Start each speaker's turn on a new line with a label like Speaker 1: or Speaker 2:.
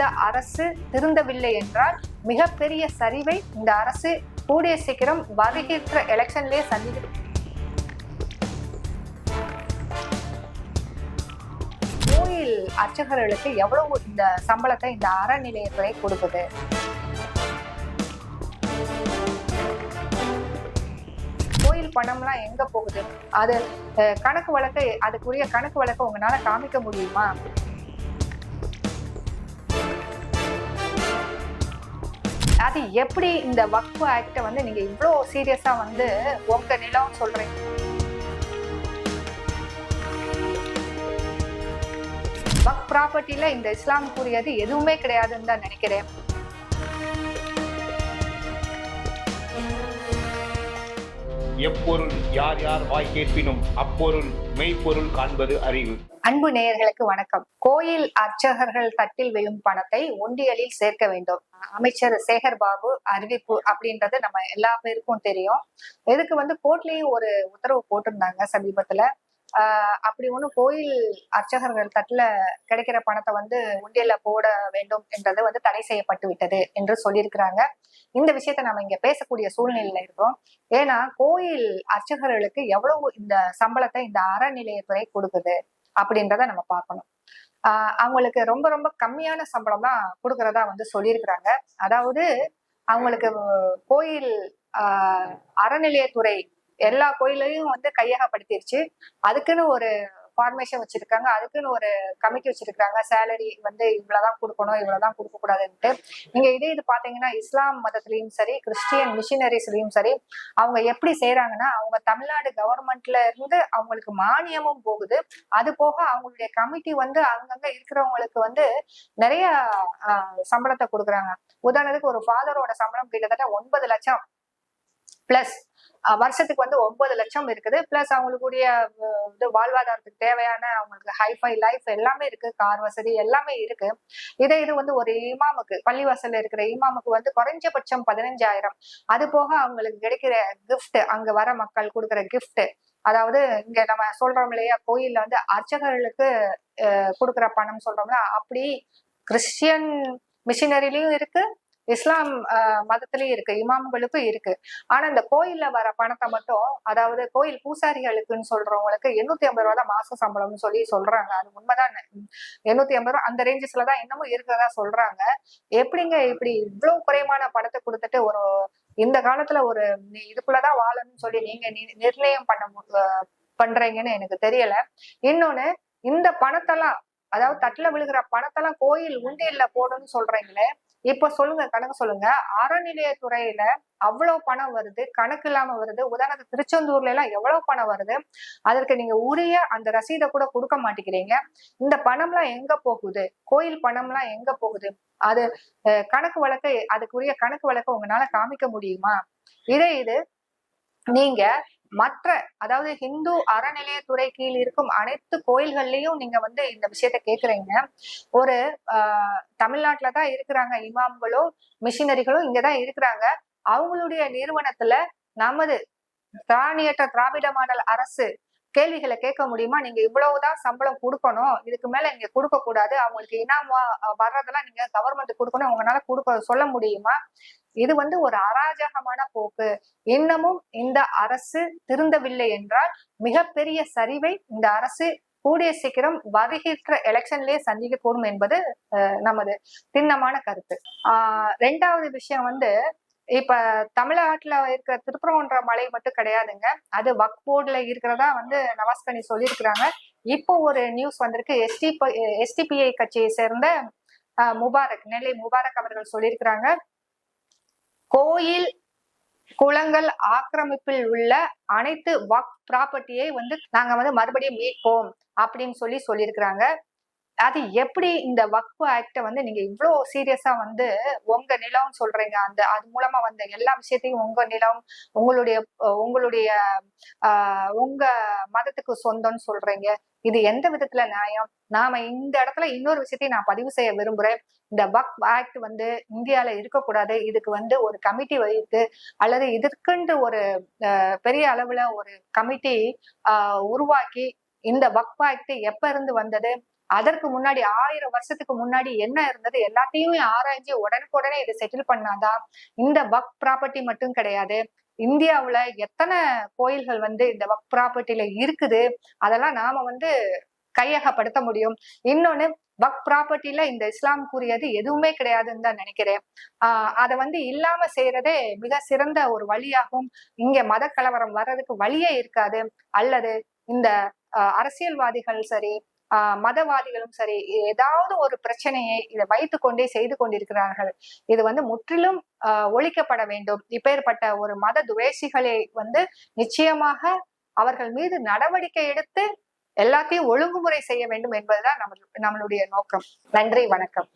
Speaker 1: இந்த அரசு திருந்தவில்லை என்றால் மிகப்பெரிய சரிவை இந்த அரசு கூடிய சீக்கிரம் வருகின்ற எலெக்ஷன்லேயே சந்திக்கும் கோயில் அர்ச்சகர்களுக்கு எவ்வளவு இந்த சம்பளத்தை இந்த அறநிலையத்துறை கொடுக்குது? கோயில் பணம்லாம் எங்க போகுது? அது கணக்கு வழக்கு அதுக்குரிய கணக்கு வழக்கு உங்களால காமிக்க முடியுமா? அது எப்படி இந்த வக்ஃபு ஆக்ட வந்து நீங்க இவ்வளோ சீரியஸா வந்து உங்க நிலம் சொல்றீங்க? வக் ப்ராப்பர்ட்டில இந்த இஸ்லாமுக்குரியது எதுவுமே கிடையாதுன்னு தான் நினைக்கிறேன்.
Speaker 2: எப்பொருள் யார் யார் வாய் கேட்பினும் அப்பொருள் மெய்ப்பொருள் காண்பது அறிவு.
Speaker 1: அன்பு நேயர்களுக்கு வணக்கம். கோயில் அர்ச்சகர்கள் தட்டில் விழும் பணத்தை ஒண்டியலில் சேர்க்க வேண்டும். அமைச்சர் சேகர் பாபு அறிவிப்பு அப்படின்றது நம்ம எல்லா பேருக்கும் தெரியும். இதுக்கு வந்து கோர்ட்லயும் ஒரு உத்தரவு போட்டிருந்தாங்க சமீபத்துல. ஆஹ் அப்படி ஒண்ணும் கோயில் அர்ச்சகர்கள் தட்டுல கிடைக்கிற பணத்தை வந்து உண்டியல்ல போட வேண்டும் என்றது வந்து தடை செய்யப்பட்டு விட்டது என்று சொல்லியிருக்கிறாங்க. இந்த விஷயத்த நம்ம இங்க பேசக்கூடிய சூழ்நிலையில இருக்கோம். ஏன்னா கோயில் அர்ச்சகர்களுக்கு எவ்வளவு இந்த சம்பளத்தை இந்த அறநிலையத்துறை கொடுக்குது அப்படின்றத நம்ம பார்க்கணும். ஆஹ் அவங்களுக்கு ரொம்ப ரொம்ப கம்மியான சம்பளம் தான் கொடுக்கறதா வந்து சொல்லியிருக்கிறாங்க. அதாவது அவங்களுக்கு கோயில் ஆஹ் அறநிலையத்துறை எல்லா கோயிலையும் வந்து கையகப்படுத்திருச்சு. அதுக்குன்னு ஒரு ஃபார்மேஷன் வச்சிருக்காங்க. அதுக்குன்னு ஒரு கமிட்டி வச்சிருக்காங்க சேலரி வந்து இவ்வளவுதான் கொடுக்கணும் இவ்வளவுதான் கொடுக்க கூடாதுன்ட்டு நீங்க இதே இது பாத்தீங்கன்னா இஸ்லாம் மதத்திலயும் சரி கிறிஸ்டியன் மிஷினரிஸ்லயும் சரி அவங்க எப்படி செய்யறாங்கன்னா அவங்க தமிழ்நாடு கவர்மெண்ட்ல இருந்து அவங்களுக்கு மானியமும் போகுது. அது போக அவங்களுடைய கமிட்டி வந்து அங்கங்க இருக்கிறவங்களுக்கு வந்து நிறைய சம்பளத்தை கொடுக்குறாங்க. உதாரணத்துக்கு ஒரு ஃபாதரோட சம்பளம் கிட்டத்தட்ட ஒன்பது லட்சம் பிளஸ் வருஷத்துக்கு வந்து ஒன்பது லட்சம் இருக்குது. பிளஸ் அவங்களுக்குரிய இது வாழ்வாதாரத்துக்கு தேவையான அவங்களுக்கு ஹைஃபை லைஃப் எல்லாமே இருக்கு. கார் வசதி எல்லாமே இருக்கு. இதே இது வந்து ஒரு இமாமுக்கு பள்ளிவாசல்ல இருக்கிற இமாமுக்கு வந்து குறைஞ்சபட்சம் பதினஞ்சாயிரம். அது போக அவங்களுக்கு கிடைக்கிற கிஃப்ட் அங்க வர மக்கள் கொடுக்குற கிஃப்ட் அதாவது இங்க நம்ம சொல்றோம் இல்லையா கோயில்ல வந்து அர்ச்சகர்களுக்கு கொடுக்குற பணம் சொல்றோம்ல அப்படி கிறிஸ்டியன் மிஷினரிலையும் இருக்கு இஸ்லாம் அஹ், மதத்திலயும் இருக்கு இமாம்களுக்கும் இருக்கு. ஆனா இந்த கோயில்ல வர பணத்தை மட்டும் அதாவது கோயில் பூசாரிகளுக்குன்னு சொல்றவங்களுக்கு எண்ணூத்தி ஐம்பது ரூபா தான் மாச சம்பளம்னு சொல்லி சொல்றாங்க. அது உண்மைதான். எண்ணூத்தி ஐம்பது ரூபா அந்த ரேஞ்சஸ்ல தான் இன்னமும் இருக்கிறதா சொல்றாங்க. எப்படிங்க இப்படி இவ்வளவு குறைவான பணத்தை கொடுத்துட்டு ஒரு இந்த காலத்துல ஒரு இதுக்குள்ளதான் வாழணும்னு சொல்லி நீங்க நி- நிர்ணயம் பண்ண பண்றீங்கன்னு எனக்கு தெரியல. இன்னொன்னு இந்த பணத்தெல்லாம் அதாவது தட்டுல விழுகிற பணத்தெல்லாம் கோயில் உண்டியல்ல போடணும்னு சொல்றீங்களே இப்ப சொல்லுங்க கணக்கு சொல்லுங்க. அறநிலையத்துறையில அவ்வளவு பணம் வருது கணக்கு இல்லாம வருது. உதாரணத்துக்கு திருச்செந்தூர்ல எல்லாம் எவ்வளவு பணம் வருது? அதற்கு நீங்க உரிய அந்த ரசீதை கூட கொடுக்க மாட்டேங்கிறீங்க. இந்த பணம்லாம் எங்க போகுது? கோயில் பணம்லாம் எங்க போகுது? அது அஹ், கணக்கு வழக்கு அதுக்குரிய கணக்கு வழக்கு உங்களால காமிக்க முடியுமா? இதே இது நீங்க மற்ற அதாவது ஹிந்து அறநிலையத்துறை கீழ் இருக்கும் அனைத்து கோயில்கள்லயும் நீங்க வந்து இந்த விஷயத்த கேக்குறீங்க. ஒரு ஆஹ் தமிழ்நாட்டுல தான் இருக்கிறாங்க இமாம்களும் மிஷினரிகளும் இங்கதான் இருக்கிறாங்க. அவங்களுடைய நிறுவனத்துல நமது திராணியற்ற திராவிட மாடல் அரசு கேள்விகளை கேட்க முடியுமா? நீங்க இவ்வளவுதான் சம்பளம் கொடுக்கணும். இதுக்கு மேல நீங்க கொடுக்க கூடாது அவங்களுக்கு இனாமா வர்றதெல்லாம் நீங்க கவர்மெண்ட் கொடுக்கணும். உங்களால கொடுக்க சொல்ல முடியுமா? இது வந்து ஒரு அராஜகமான போக்கு. இன்னமும் இந்த அரசு திருந்தவில்லை என்றால் மிகப்பெரிய சரிவை இந்த அரசு கூடிய சீக்கிரம் வருகின்ற எலெக்ஷன்லயே சந்திக்க கூடும் என்பது நமது திண்ணமான கருத்து. ஆஹ் ரெண்டாவது விஷயம் வந்து இப்ப தமிழ்நாட்டுல இருக்கிற திருப்பரங்குன்ற மலை மட்டும் கிடையாதுங்க. அது வக் போர்டுல இருக்கிறதா வந்து நவாஸ்கனி சொல்லியிருக்கிறாங்க. இப்போ ஒரு நியூஸ் வந்திருக்கு. எஸ்டி எஸ்டிபிஐ கட்சியை சேர்ந்த முபாரக் நெல்லை முபாரக் அவர்கள் சொல்லியிருக்கிறாங்க. கோயில் குளங்கள் ஆக்கிரமிப்பில் உள்ள அனைத்து வக் ப்ராப்பர்ட்டியை வந்து நாங்க வந்து மறுபடியும் மீட்போம் அப்படின்னு சொல்லி சொல்லியிருக்கிறாங்க. அது எப்படி இந்த வக்ஃபு ஆக்ட வந்து நீங்க இவ்வளோ சீரியஸா வந்து உங்க நிலம் சொல்றீங்க? அந்த அது மூலமா வந்த எல்லா விஷயத்தையும் உங்க நிலம் உங்களுடைய உங்களுடைய ஆஹ் உங்க மதத்துக்கு சொந்தம்னு சொல்றீங்க. இது எந்த விதத்துல நியாயம்? நாம இந்த இடத்துல இன்னொரு விஷயத்தையும் நான் பதிவு செய்ய விரும்புறேன். இந்த வக் ஆக்ட் வந்து இந்தியால இருக்கக்கூடாது. இதுக்கு வந்து ஒரு கமிட்டி வைத்து அல்லது இதற்கென்று ஒரு அஹ், பெரிய அளவுல ஒரு கமிட்டி உருவாக்கி இந்த வக் ஆக்ட் எப்ப இருந்து வந்தது? அதற்கு முன்னாடி ஆயிரம் வருஷத்துக்கு முன்னாடி என்ன இருந்தது? எல்லாத்தையும் ஆராய்ஞ்சு உடனுக்குடனே இதை செட்டில் பண்ணாதான் இந்த வக் ப்ராப்பர்ட்டி மட்டும் கிடையாது. இந்தியாவுல எத்தனை கோயில்கள் வந்து இந்த வக் ப்ராப்பர்ட்டியில இருக்குது? அதெல்லாம் நாம வந்து கையகப்படுத்த முடியும். இன்னொன்னு வக் ப்ராப்பர்ட்டில இந்த இஸ்லாம் கூறியது எதுவுமே கிடையாதுன்னு தான் நினைக்கிறேன். ஆஹ் அதை வந்து இல்லாம செய்யறதே மிக சிறந்த ஒரு வழியாகும். இங்க மத கலவரம் வர்றதுக்கு வழியே இருக்காது. அல்லது இந்த அரசியல்வாதிகள் சரி மதவாதிகளும் சரி ஏதாவது ஒரு பிரச்சனையை இதை வைத்து கொண்டே செய்து கொண்டிருக்கிறார்கள். இது வந்து முற்றிலும் ஆஹ் ஒழிக்கப்பட வேண்டும். இப்பேற்பட்ட ஒரு மத துவேஷிகளை வந்து நிச்சயமாக அவர்கள் மீது நடவடிக்கை எடுத்து எல்லாத்தையும் ஒழுங்குமுறை செய்ய வேண்டும் என்பதுதான் நம்ம நம்மளுடைய நோக்கம். நன்றி வணக்கம்.